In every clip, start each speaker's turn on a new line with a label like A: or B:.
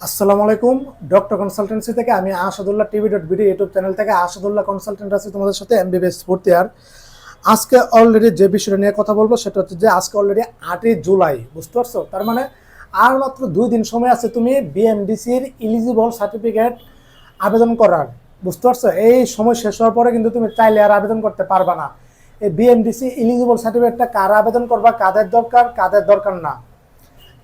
A: আসসালামু আলাইকুম, doctor consultancy থেকে আমি Asadullah TV dot BD YouTube channel থেকে আসাদুল্লাহ কনসালটেন্ট আছি তোমাদের সাথে এম এমবিবিএস ভর্তি আর আজকে অলরেডি যে বিষয়টা নিয়ে কথা বলব সেটা হচ্ছে যে আজকে অলরেডি আটই জুলাই, বুঝতে পারছ? তার মানে আর মাত্র দুই দিন সময় আছে তুমি বিএমডিসির ইলিজিবল সার্টিফিকেট আবেদন করার, বুঝতে পারছ? এই সময় শেষ হওয়ার পরে কিন্তু তুমি চাইলে আর আবেদন করতে পারবা না। এই বিএমডিসি ইলিজিবল সার্টিফিকেটটা কারা আবেদন করবা, কাদের দরকার কাদের দরকার না?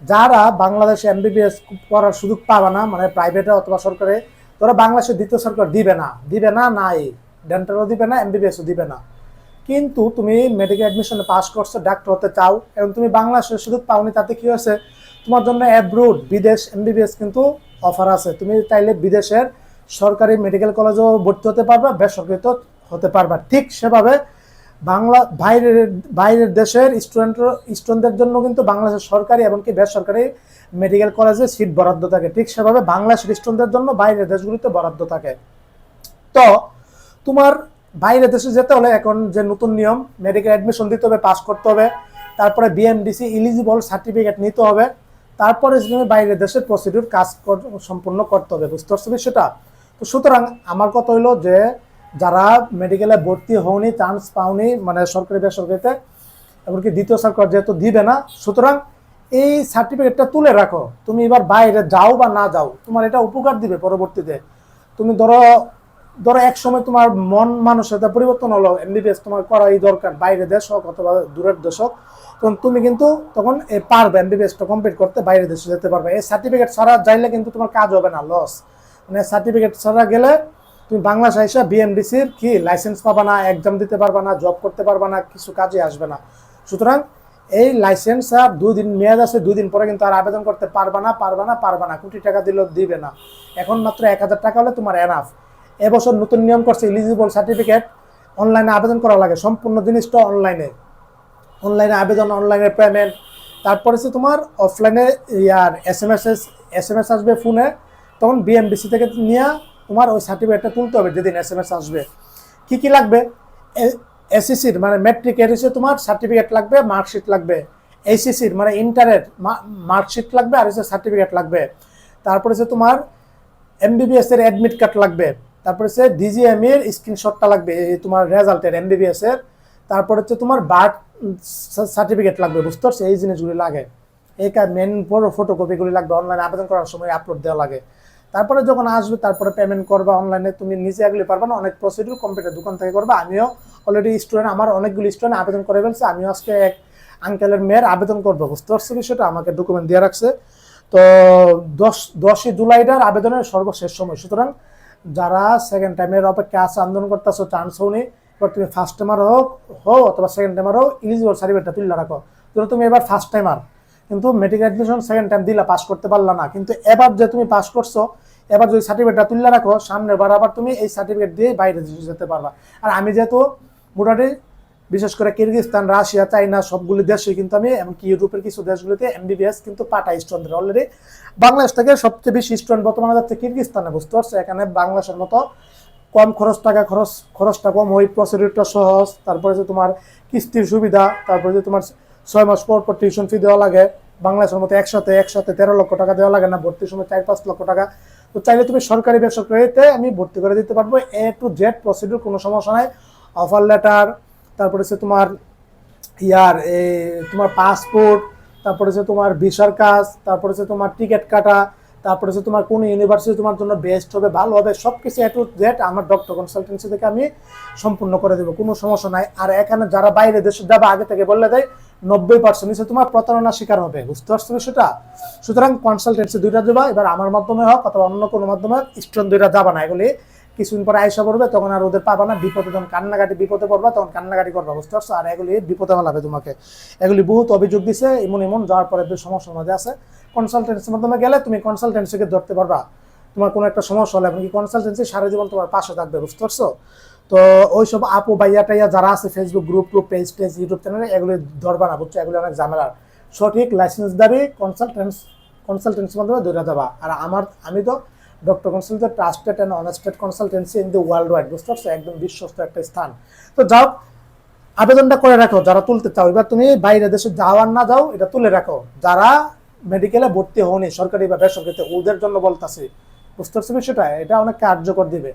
A: যারা বাংলাদেশে এমবিবিএস করার সুযোগ পাবে না মানে প্রাইভেটে অথবা সরকারে, তোরা বাংলাদেশের দ্বিতীয় সরকার দিবে না। দিবে না, নাই। ডেন্টালও দিবে না এমবিবিএসও দিবে না। কিন্তু তুমি মেডিকেল অ্যাডমিশনে পাস করছ, ডাক্তার হতে চাও, এবং তুমি বাংলাদেশের সুযোগ পাওনি, তাতে কি হয়েছে? তোমার জন্য অ্যাব্রুড বিদেশ এমবিবিএস কিন্তু অফার আছে। তুমি চাইলে বিদেশের সরকারি মেডিকেল কলেজেও ভর্তি হতে পারবা বেসরকারিত হতে পারবা। ঠিক সেভাবে বাংলা বাইরের বাইরের দেশের স্টুডেন্ট স্টুডেন্টদের জন্য কিন্তু বাংলাদেশের সরকারি এমনকি বেসরকারি মেডিকেল কলেজে সিট বরাদ্দ থাকে। ঠিক সেভাবে বাংলাদেশের স্টুডেন্টদের জন্য বাইরের দেশগুলিতে বরাদ্দ থাকে। তো তোমার বাইরে দেশে যেতে হলে এখন যে নতুন নিয়ম মেডিকেল অ্যাডমিশন দিতে হবে পাস করতে হবে, তারপরে বিএমডিসি ইলিজিবল সার্টিফিকেট নিতে হবে, তারপরে তুমি বাইরের দেশের প্রসিডিউর কাজ সম্পূর্ণ করতে হবে, বুঝতে পারছ বিষয়টা? তো সুতরাং আমার কথা হইল যে যারা মেডিকেলে ভর্তি হওনি চান্স পাওনি মানে সরকারি বেসরকারিতে, এমনকি দ্বিতীয় সরকার যেহেতু দিবে না, সুতরাং এই সার্টিফিকেটটা তুলে রাখো। তুমি এবার বাইরে যাও বা না যাও, তোমার এটা উপকার দিবে পরবর্তীতে। তুমি ধরো ধরো এক সময় তোমার মন মানসিকতা পরিবর্তন হলো এমবিবিএস তোমার করাই দরকার, বাইরে দেশ হোক অথবা দূরের দেশ হোক। তখন তুমি কিন্তু তখন পারবে এমবিবিএসটা কমপ্লিট করতে বাইরে দেশে যেতে পারবে। এই সার্টিফিকেট ছাড়া যাইলে কিন্তু তোমার কাজ হবে না লস মানে সার্টিফিকেট ছাড়া গেলে তুমি বাংলাদেশ আইসা বিএমডিসির কি লাইসেন্স পাবা না এক্সাম দিতে পারবা না জব করতে পারবা না, কিছু কাজে আসবে না। সুতরাং এই লাইসেন্স আর দিন মেয়াদ আছে দিন পরে কিন্তু আর আবেদন করতে পারবা না পারবা না পারবা না, কোটি টাকা দিলেও দিবে না। এখন মাত্র এক হাজার টাকা হলে তোমার এনাফ এবছর নতুন নিয়ম করছে ইলিজিবল সার্টিফিকেট অনলাইনে আবেদন করা লাগে, সম্পূর্ণ জিনিসটা অনলাইনে অনলাইনে আবেদন অনলাইনে পেমেন্ট তারপরে হচ্ছে তোমার অফলাইনে or S M S S M S আসবে ফোনে তখন বিএমডিসি থেকে নিয়ে তোমার ওই সার্টিফিকেটটা তুলতে হবে যেদিন এস এম এস আসবে। কি কি লাগবে? এসিসির মানে মেট্রিক এর হচ্ছে তোমার সার্টিফিকেট লাগবে মার্কশিট লাগবে। এইসিসির মানে ইন্টারের মার্কশিট লাগবে আর হচ্ছে সার্টিফিকেট লাগবে। তারপরে হচ্ছে তোমার এমবিবিএস এর অ্যাডমিট কার্ড লাগবে। তারপরে হচ্ছে ডিজিএম এর স্ক্রিনশটটা লাগবে, এই তোমার রেজাল্টের এমবিবিএস এর। তারপর হচ্ছে তোমার বার্থ সার্টিফিকেট লাগবে, বুঝতে পারছ? এই জিনিসগুলি লাগে। এই মেন ফটোকপিগুলি লাগবে অনলাইনে আবেদন করার সময় আপলোড দেওয়া লাগে। তারপরে যখন আসবে, তারপরে পেমেন্ট করবা অনলাইনে তুমি নিজে এগুলি পারবা না, অনেক প্রসিডিউর কম্পিউটার দোকান থেকে করবা। আমিও অলরেডি স্টুডেন্ট আমার অনেকগুলি স্টুডেন্ট আবেদন করে ফেলছে। আমিও আজকে এক আঙ্কেলের মেয়ের আবেদন করব। বুঝতে পারছ বিষয়টা? আমাকে ডকুমেন্ট দিয়ে রাখছে। তো দশ, দশই জুলাইটার আবেদনের সর্বশেষ সময়। সুতরাং যারা সেকেন্ড টাইমের অপেক্ষা আছে, আন্দোলন করতেছো চান্স হওনি এবার তুমি ফার্স্ট টাইমার হোক হো অথবা সেকেন্ড টাইমার হোক ইলিজিবল সার্টিফিকেটটা তুলে রাখো। ধরো তুমি এবার ফার্স্ট টাইমার কিন্তু মেডিকেল অ্যাডমিশন সেকেন্ড টাইম দিলা পাস করতে পারলা না। কিন্তু এবার যে তুমি পাস করছ, এবার যদি সার্টিফিকেটটা তুলে রাখো সামনে বার আবার তুমি এই সার্টিফিকেট দিয়ে বাইরে যেতে পারবা আর আমি যেহেতু মোটামুটি বিশেষ করে কিরগিস্তান, রাশিয়া চাইনা সবগুলি দেশে কিন্তু আমি এমনকি ইউরোপের কিছু দেশগুলিতে এমবিবিএস কিন্তু পাঠাই স্টুডেন্টদের অলরেডি বাংলাদেশ থেকে সবচেয়ে বেশি স্টুডেন্ট বর্তমানে যাচ্ছে কিরগিস্তানে, বুঝতে পারছ? এখানে বাংলাদেশের মতো কম খরচ, টাকা খরচ, খরচটা কম ওই প্রসিডিউরটা সহজ, তারপরে যে তোমার কিস্তির সুবিধা, তারপরে যে তোমার ছয় মাস পর পর টিউশন ফি দেওয়া লাগে বাংলাদেশের মতো একসাথে একসাথে তেরো লক্ষ টাকা দেওয়া লাগে না, ভর্তির সময় চার, পাঁচ লক্ষ টাকা। তো চাইলে তুমি সরকারি বেসরকারিতে আমি ভর্তি করে দিতে পারব। এ টু জেড প্রসিডিউর কোনো সমস্যা নাই। অফার লেটার তারপরে সে তোমার ইয়ার তোমার পাসপোর্ট তারপরে হচ্ছে তোমার ভিসার কাজ, তারপরে হচ্ছে তোমার টিকিট কাটা তারপরে হচ্ছে তোমার কোন ইউনিভার্সিটি তোমার জন্য বেস্ট হবে, ভালো হবে সব কিছু এ টু জেড আমার ডক্টর কনসালটেন্সি থেকে আমি সম্পূর্ণ করে দেবো, কোনো সমস্যা নাই। আর এখানে যারা বাইরে দেশে যাবে, আগে থেকে বললে দেয়, নব্বই পার্সেন্ট নিচে তোমার প্রতারণা শিকার হবে, বুঝতে পারছ সেটা সুতরাং কনসালটেন্সি দুইটা যাবা এবার আমার মাধ্যমে হোক অথবা অন্য কোনো মাধ্যমে স্টুডেন্ট দুইটা যাবা না, এগুলি কিছুদিন পরে আয়সা পড়বে, তখন আর ওদের পাবা না। বিপদে যখন কান্নাকাটি, বিপদে পড়বা, তখন কান্নাকাটি করবা, বুঝতে পারছ? আর এগুলি বিপদে ফেলাবে তোমাকে। এগুলি বহুত অভিযোগ দিছে, এমন এমন, যাওয়ার পরে সমস্যার মধ্যে আছে। কনসালটেন্সির মাধ্যমে গেলে তুমি কনসালটেন্সিকে ধরতে পারবা। তোমার কোনো একটা সমস্যা হলে, এমনকি কনসালটেন্সি সারা জীবন তোমার পাশে থাকবে, বুঝতে পারছ? তো ওইসব আপু বাইয়া টাইয়া যারা আছে ফেসবুক গ্রুপ গ্রুপ পেজ টেজ ইউটিউব চ্যানেলে এগুলি ধরবা না, বুঝছ? এগুলি অনেক ঝামেলার। সঠিক লাইসেন্সদারি কনসালটেন্স কনসালটেন্সির মাধ্যমে ধরে দেবা আর আমার, আমি তো doctor consul the trusted and honested consultancy in the world wide বুঝতে পারছ? একদম বিশ্বস্ত একটা স্থান। তো যাও, আবেদনটা করে রাখো, যারা তুলতে চাও। এবার তুমি বাইরে দেশে যাওয়ার না যাও, এটা তুলে রাখো। যারা মেডিকেলে ভর্তি হওনি, সরকারি বা বেসরকারিতে, ওদের জন্য বলতাছি। বুঝতে পারছি সেটা এটা অনেক কার্যকর দিবে।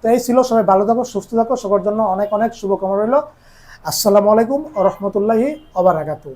A: তো এই ছিল, সবাই ভালো থাকো, সুস্থ থাকো, সবার জন্য অনেক অনেক শুভকামনা রইল। আসসালামু আলাইকুম রহমতুল্লাহি অবরাকাতু